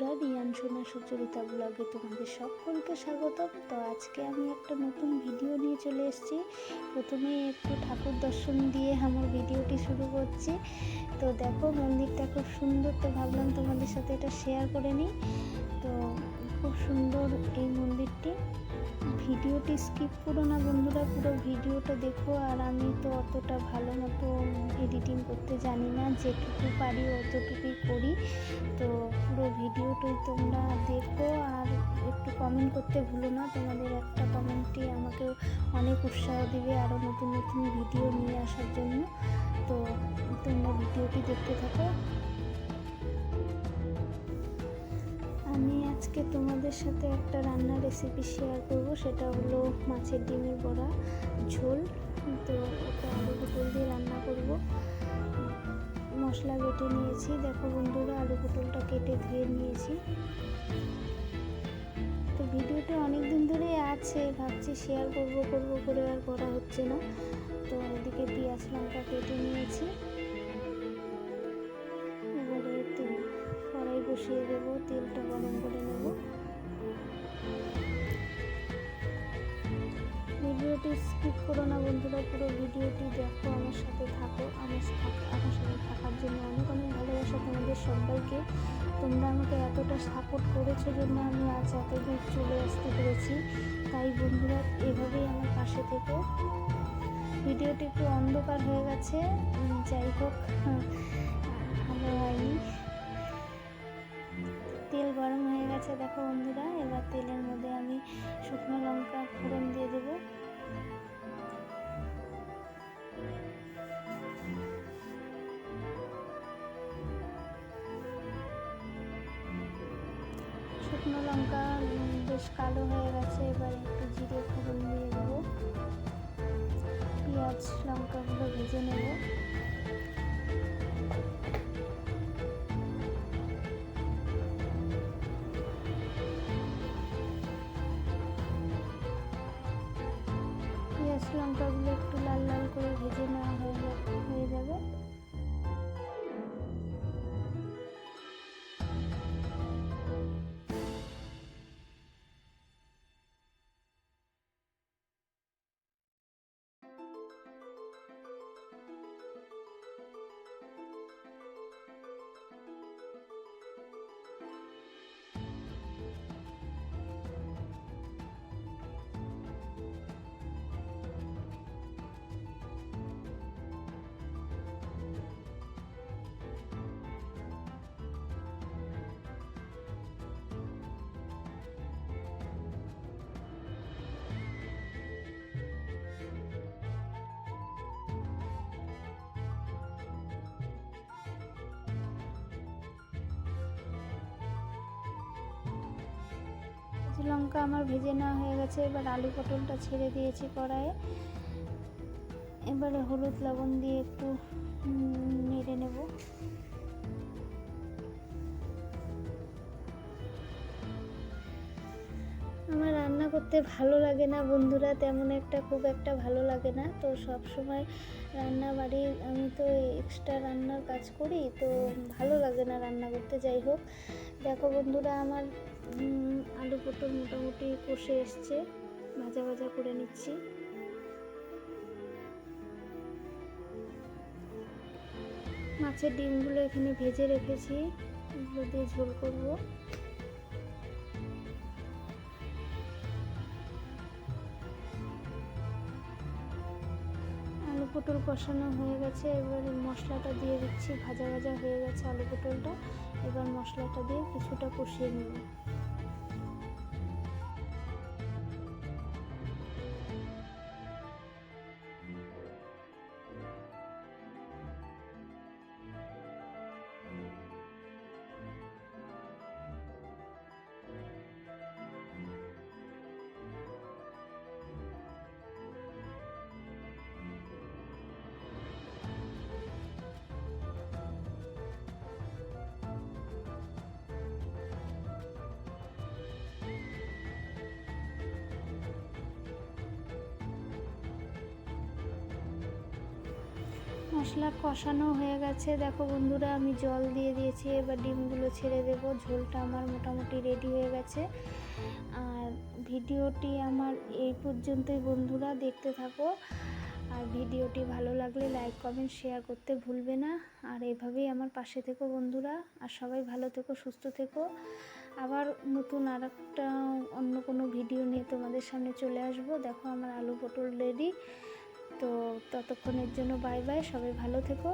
বন্ধুরা, রিয়ান সোনা সুচরিতা ব্লগে তোমাদের সকলকে স্বাগত তো আজকে আমি একটা নতুন ভিডিও নিয়ে চলে এসেছি। প্রথমে একটু ঠাকুর দর্শন দিয়ে আমার ভিডিওটি শুরু করছি। তো দেখো, মন্দিরটা খুব সুন্দর। তো ভাবলাম তোমাদের সাথে এটা শেয়ার করে নিই। তো খুব সুন্দর এই মন্দিরটি। ভিডিওটি স্কিপ করো না বন্ধুরা, পুরো ভিডিওটা দেখো। আর আমি তো অতটা ভালো মতো এডিটিং করতে জানি না, যেটুকু পারি অতটুকুই করি। তো পুরো ভিডিওটাই তোমরা দেখো, আর একটু কমেন্ট করতে ভুলো না। তোমাদের একটা কমেন্টই আমাকে অনেক উৎসাহ দিবে আরও নতুন নতুন ভিডিও নিয়ে আসার জন্য। তো তোমরা ভিডিওটি দেখতে থাকো। আজকে তোমাদের সাথে একটা রান্নার রেসিপি শেয়ার করব, সেটা হলো মাছের ডিমের বড়া, ঝোল। তো ওটা আলু পটল দিয়ে রান্না করব। মশলা বেটে নিয়েছি। দেখো বন্ধুরা, আলু পটলটা কেটে ধুয়ে নিয়েছি। তো ভিডিওটা অনেক দিন ধরেই আছে, ভাবছি শেয়ার করব করব করে আর করা হচ্ছে না। তো এদিকে পেঁয়াজ লঙ্কা কেটে নিয়েছি। বসিয়ে দেবো, তেলটা গরম করে নেব। ভিডিওটি স্কিপ করো না বন্ধুরা, পুরো ভিডিওটি দেখো, আমার সাথে থাকো, আমার আমার সাথে থাকার জন্য অনেক অনেক ভালোবাসা তোমাদের সবাইকে। তোমরা আমাকে এতটা সাপোর্ট করেছ জন্য আমি আজ এত দূর চলে আসতে পেরেছি। তাই বন্ধুরা, এভাবেই আমার পাশে থেকো। ভিডিওটি একটু অন্ধকার হয়ে গেছে যাই হোক ভালো হয়নি। গেছে দেখো বন্ধুরা, এবার তেলের মধ্যে আমি শুকনো লঙ্কা ফোড়ন দিয়ে দেব। শুকনো লঙ্কা বেশ কালো হয়ে গেছে, এবার একটু জিরে ফোড়ন দিয়ে দেবো। পেঁয়াজ লঙ্কাগুলো ভেজে নেব। লঙ্কাগুলো একটু লাল লাল করে ভেজে নেওয়া হয়ে হয়ে যাবে। কাঁচা লঙ্কা আমার ভেজে নেওয়া হয়ে গেছে। এবার আলু পটলটা ছেড়ে দিয়েছি কড়াইয়ে। এবারে হলুদ লবণ দিয়ে একটু নেড়ে নেব। আমার রান্না করতে ভালো লাগে না বন্ধুরা, তেমন একটা খুব একটা ভালো লাগে না। তো সব সময় রান্না বাড়ির আমি তো এক্সট্রা রান্নার কাজ করি, তো ভালো লাগে না রান্না করতে, যাই হোক। দেখো বন্ধুরা, আমার আলু পটল মোটামুটি কষে এসছে। ভাজা ভাজা করে নিচ্ছি। মাছের ডিমগুলো এখানে ভেজে রেখেছি। এগুলো দিয়ে ঝোল করব। পটল কষানো হয়ে গেছে, এবার মশলাটা দিয়ে দিচ্ছি, ভাজা ভাজা হয়ে গেছে আলু পটলটা, এবার মশলাটা দিয়ে কিছুটা কষিয়ে নেব। মশলা কষানো হয়ে গেছে। দেখো বন্ধুরা, আমি জল দিয়ে দিয়েছি, এবার ডিমগুলো ছেড়ে দেব। ঝোলটা আমার মোটামুটি রেডি হয়ে গেছে। আর ভিডিওটি আমার এই পর্যন্তই বন্ধুরা, দেখতে থাকো। আর ভিডিওটি ভালো লাগলে লাইক কমেন্ট শেয়ার করতে ভুলবে না। আর এভাবেই আমার পাশে থেকো বন্ধুরা, আর সবাই ভালো থেকো, সুস্থ থেকো। আবার নতুন আর একটা অন্য কোনো ভিডিও নিয়ে তোমাদের সামনে চলে আসব। দেখো আমার আলু পটল রেডি তো ততক্ষণের জন্য বাই বাই সবাই ভালো থেকো।